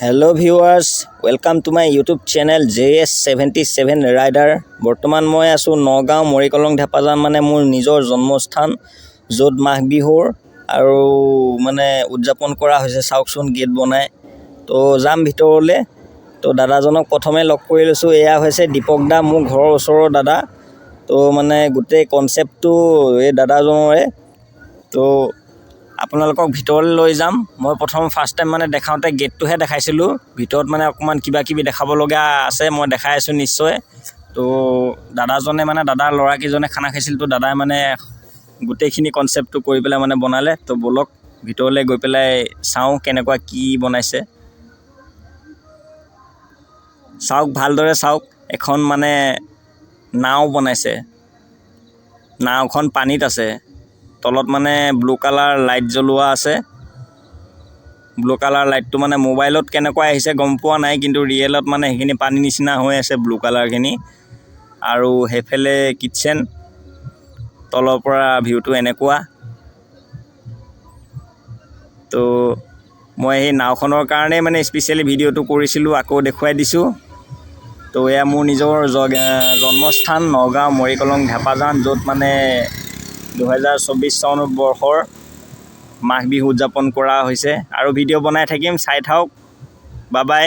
Hello' viewers welcome to my YouTube channel J S seventy seven rider বৰ্তমান মই আছোঁ নগাঁও মৰিকলং ধেপাজান মানে মোৰ নিজৰ জন্মস্থান য'ত মাঘ বিহুৰ আৰু মানে উদযাপন কৰা হৈছে চাওকচোন গেট বনাই। তো যাম ভিতৰলৈ। তো দাদাজনক প্ৰথমে লগ কৰি লৈছোঁ এয়া হৈছে দীপক দা মোৰ ঘৰৰ ওচৰৰ দাদা। তো মানে গোটেই কনচেপ্টটো এই দাদাজনৰে। তো আপোনালোকক ভিতৰলৈ লৈ যাম। মই প্ৰথম ফাৰ্ষ্ট টাইম মানে দেখাওঁতে গেটটোহে দেখাইছিলোঁ। ভিতৰত মানে অকণমান কিবা কিবি দেখাবলগীয়া আছে মই দেখাই আছোঁ নিশ্চয়। তো দাদাজনে মানে দাদাৰ ল'ৰাকেইজনে খানা খাইছিল তো দাদাই মানে গোটেইখিনি কনচেপ্টটো কৰি পেলাই মানে বনালে। তো ব'লক ভিতৰলৈ গৈ পেলাই চাওঁ কেনেকুৱা কি বনাইছে। চাওক ভালদৰে চাওক এখন মানে নাও বনাইছে। নাওখন পানীত আছে। তলত মানে ব্লু কালাৰ লাইট জ্বলোৱা আছে। ব্লু কালাৰ লাইটটো মানে মোবাইলত কেনেকুৱা আহিছে গম পোৱা নাই কিন্তু ৰিয়েলত মানে সেইখিনি পানী নিচিনা হৈ আছে ব্লু কালাৰখিনি আৰু সেইফালে কিটচেন তলৰ পৰা ভিউটো এনেকুৱা। তো মই সেই নাওখনৰ কাৰণেই মানে স্পেচিয়েলি ভিডিঅ'টো কৰিছিলোঁ আকৌ দেখুৱাই দিছোঁ। তো এয়া মোৰ নিজৰ জ- জন্মস্থান নগাঁও মৰিকলং ধেপাজান য'ত মানে দুহেজাৰ চৌব্বিছ চন বৰ্ষৰ মাঘ বিহু উদযাপন কৰা হৈছে। আৰু ভিডিঅ' বনাই থাকিম চাই থাকক। বাবাই